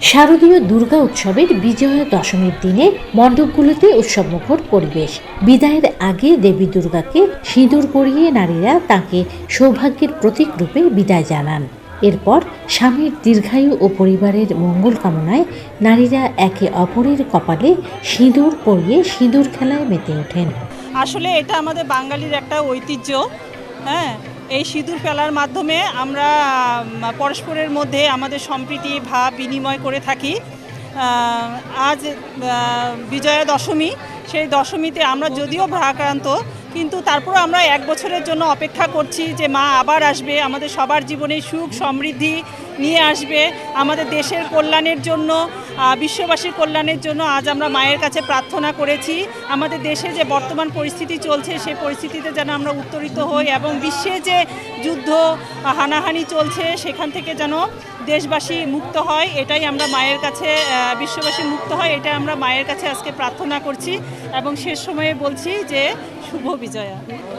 শারদীয় দুর্গা উৎসবের বিজয়া দশমীর দিনে মণ্ডপগুলোতে উৎসবমুখর পরিবেশ। বিদায়ের আগে দেবী দুর্গাকে সিঁদুর পরিয়ে নারীরা তাকে সৌভাগ্যের প্রতীক রূপে বিদায় জানান। এরপর স্বামীর দীর্ঘায়ু ও পরিবারের মঙ্গল কামনায় নারীরা একে অপরের কপালে সিঁদুর পরিয়ে সিঁদুর খেলায় মেতে ওঠেন। আসলে এটা আমাদের বাঙালির একটা ঐতিহ্য হ্যাঁ? এই সিঁদুর ফেলার মাধ্যমে আমরা পরস্পরের মধ্যে আমাদের সম্প্রীতি, ভাব বিনিময় করে থাকি। আজ বিজয়া দশমী, সেই দশমীতে আমরা যদিও ভ্রাক্রান্ত, কিন্তু তারপরে আমরা এক বছরের জন্য অপেক্ষা করছি যে মা আবার আসবে। আমাদের সবার জীবনে সুখ, সমৃদ্ধি নিয়ে আসবে। আমাদের দেশের কল্যাণের জন্য বিশ্ববাসীর কল্যাণের জন্য আজ আমরা মায়ের কাছে প্রার্থনা করেছি। আমাদের দেশে যে বর্তমান পরিস্থিতি চলছে সেই পরিস্থিতিতে যেন আমরা উত্তরিত হই এবং বিশ্বে যে যুদ্ধ হানাহানি চলছে, সেখান থেকে যেন দেশবাসী মুক্ত হয়, এটাই আমরা মায়ের কাছে বিশ্ববাসী মুক্ত হয়, এটাই আমরা মায়ের কাছে আজকে প্রার্থনা করছি এবং শেষ সময়ে বলছি যে শুভ বিজয়া।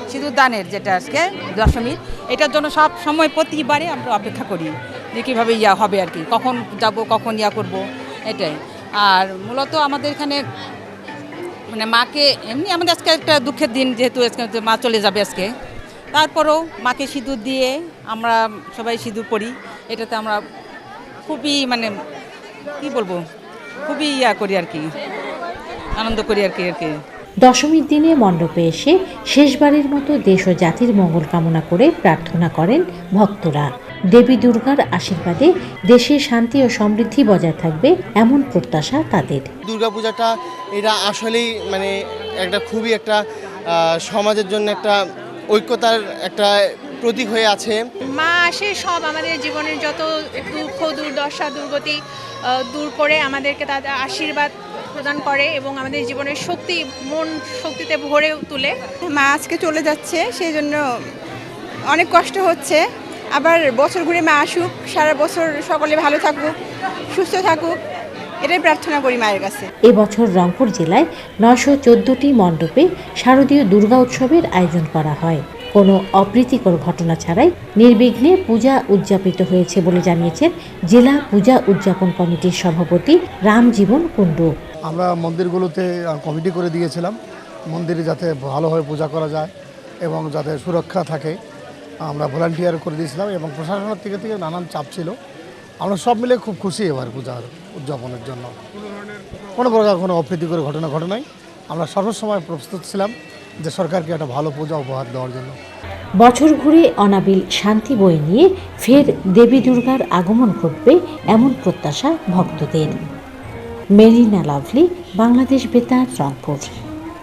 সিঁদুর দানের যেটা আজকে দশমীর, এটার জন্য সব সময় প্রতিবারে আমরা অপেক্ষা করি। যে কীভাবে ইয়া হবে আর কি, কখন যাব, কখন ইয়া করব, এটাই। আর মূলত আমাদের এখানে মানে মাকে, এমনি আমাদের আজকে একটা দুঃখের দিন যেহেতু আজকে মা চলে যাবে আজকে। তারপরেও মাকে সিঁদুর দিয়ে আমরা সবাই সিঁদুর পরি, এটাতে আমরা খুবই মানে কি বলব, খুবই ইয়া করি আর কি, আনন্দ করি আর কি আর কি। দশমীর দিনে মণ্ডপে এসে শেষবারের মতো দেশ ও জাতির মঙ্গল কামনা করে প্রার্থনা করেন ভক্তরা। দেবী দুর্গার আশীর্বাদে দেশে শান্তি ও সমৃদ্ধি বজায় থাকবে এমন প্রত্যাশা তাদের। দুর্গাপূজাটা এটা আসলেই মানে একটা খুবই একটা সমাজের জন্য একটা ঐক্যতার একটা প্রতীক হয়ে আছে। মা আসে সব আমাদের জীবনের যত দুঃখ দুর্দশা দুর্গতি দূর করে আমাদেরকে তাদের আশীর্বাদ প্রদান করে এবং আমাদের জীবনের শক্তি মন শক্তিতে ভরে তুলে। মা আজকে চলে যাচ্ছে সেই জন্য অনেক কষ্ট হচ্ছে। আবার বছর ঘুরে মা আসুক সারা বছর সকলে ভালো থাকুক সুস্থ থাকুক এটাই প্রার্থনা করি মায়ের কাছে। এবছর রংপুর জেলায় নয়শো চোদ্দটি মণ্ডপে শারদীয় দুর্গা উৎসবের আয়োজন করা হয়। কোনো অপ্রীতিকর ঘটনা ছাড়াই নির্বিঘ্নে পূজা উদযাপিত হয়েছে বলে জানিয়েছেন জেলা পূজা উদযাপন কমিটির সভাপতি রামজীবন কুণ্ডু। আমরা মন্দিরগুলোতে কমিটি করে দিয়েছিলাম মন্দিরে যাতে ভালোভাবে পূজা করা যায় এবং যাতে সুরক্ষা থাকে। আমরা ভলান্টিয়ার করে দিয়েছিলাম এবং প্রশাসনের থেকে থেকে নানান চাপ ছিল। আমরা সব মিলে খুব খুশি এবার পূজার উদযাপনের জন্য। কোনো প্রকার কোনো অপ্রীতিকর ঘটনা ঘটে নাই। আমরা সর্বসময় প্রস্তুত ছিলাম যে সরকারকে একটা ভালো পূজা উপহার দেওয়ার জন্য। বছর ঘুরে অনাবিল শান্তি বয়ে নিয়ে ফের দেবী দুর্গার আগমন ঘটবে এমন প্রত্যাশা ভক্তদের। মেরিনা লাভলি, বাংলাদেশ বেতার, রংপুর।